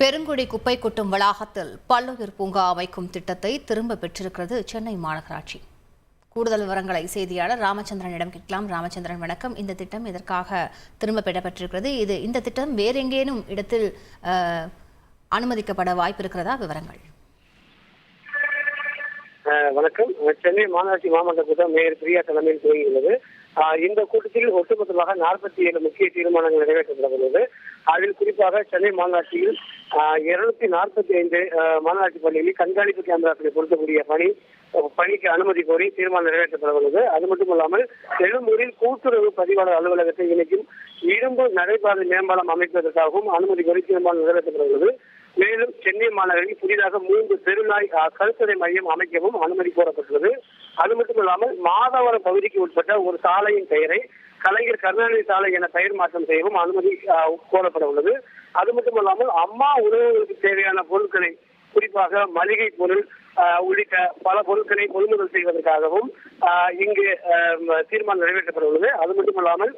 பெருங்குடி குப்பை கொட்டும் வளாகத்தில் பல்லுயிர் பூங்கா அமைக்கும் திட்டத்தை திரும்ப பெற்றிருக்கிறது சென்னை மாநகராட்சி. கூடுதல் விவரங்களை செய்தியாளர் ராமச்சந்திரனிடம் கேட்கலாம். ராமச்சந்திரன் வணக்கம். இந்த திட்டம் இதற்காக திரும்ப பெறப்பட்டிருக்கிறது? இது இந்த திட்டம் வேற எங்கேனும் இடத்தில் அனுமதிக்கப்பட வாய்ப்பு இருக்கிறதா விவரங்கள் வணக்கம். சென்னை மாநகராட்சி மாமன்ற கூட்டம் மேயர் பிரியா தலைமையில் துவங்கியுள்ளது. இந்த கூட்டத்தில் ஒட்டுமொத்தமாக நாற்பத்தி ஏழு முக்கிய தீர்மானங்கள் நிறைவேற்றப்பட உள்ளது. அதில் குறிப்பாக சென்னை மாநகராட்சியில் இருநூத்தி நாற்பத்தி ஐந்து மாநகராட்சி பள்ளிகளில் கண்காணிப்பு கேமராக்களை பொருத்தக்கூடிய பணி பணிக்கு அனுமதி கோரி தீர்மானம் நிறைவேற்றப்படவுள்ளது. அது மட்டும் இல்லாமல் எழும்பூரில் கூட்டுறவு பதிவாளர் அலுவலகத்தை இணைக்கும் இரும்பு நடைபாதை மேம்பாலம் அமைப்பதற்காகவும் அனுமதி கோரி தீர்மானம் நிறைவேற்றப்படவுள்ளது. மேலும் சென்னை மாநகரில் புதிதாக மூன்று தெருநாய் அஹ், கருத்தடை மையம் அமைக்கவும் அனுமதி கோரப்பட்டுள்ளது. அது மட்டும் இல்லாமல் மாதவரம் பகுதிக்கு உட்பட்ட ஒரு சாலையின் பெயரை கலைஞர் கருணாநிதி சாலை என பெயர் மாற்றம் செய்யவும் அனுமதி கோரப்பட உள்ளது. அது மட்டுமல்லாமல் அம்மா உணவுகளுக்கு தேவையான பொருட்களை குறிப்பாக மளிகை பொருள் உள்ளிட்ட பல பொருட்களை கொள்முதல் செய்வதற்காகவும் இங்கு தீர்மானம் நிறைவேற்றப்பட உள்ளது. அது மட்டுமல்லாமல்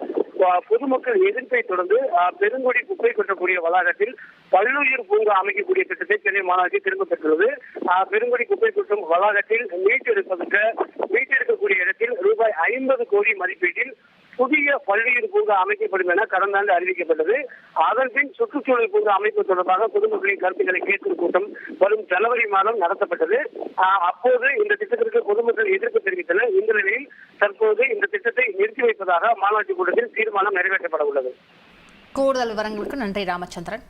பொதுமக்கள் எதிர்ப்பை தொடர்ந்து பெருங்கொடி பெருங்குடி குப்பை கொட்டக்கூடிய வளாகத்தில் பல்லுயிர் பூங்கா அமைக்கக்கூடிய திட்டத்தை சென்னை மாநகராட்சி திரும்ப பெற்றுள்ளது. பெருங்குடி குப்பை கொட்டும் வளாகத்தில் மீட்டெடுப்பதற்கு மீட்டெடுக்கக்கூடிய இடத்தில் ரூபாய் ஐம்பது கோடி மதிப்பீட்டில் புதிய பள்ளியில் பூங்கா அமைக்கப்படும் என கடந்த ஆண்டு அறிவிக்கப்பட்டது. அதன் பின் சுற்றுச்சூழல் பூங்கா அமைப்பு தொடர்பாக பொதுமக்களின் கருத்துக்களை கேட்கும் கூட்டம் வரும் ஜனவரி மாதம் நடத்தப்பட்டது. அப்போது இந்த திட்டத்திற்கு பொதுமக்கள் எதிர்ப்பு தெரிவித்தனர். இந்த நிலையில் தற்போது இந்த திட்டத்தை நிறுத்தி வைப்பதாக மாநாட்டு கூட்டத்தில் தீர்மானம் நிறைவேற்றப்பட உள்ளது. கூடுதல் விவரங்களுக்கு நன்றி ராமச்சந்திரன்.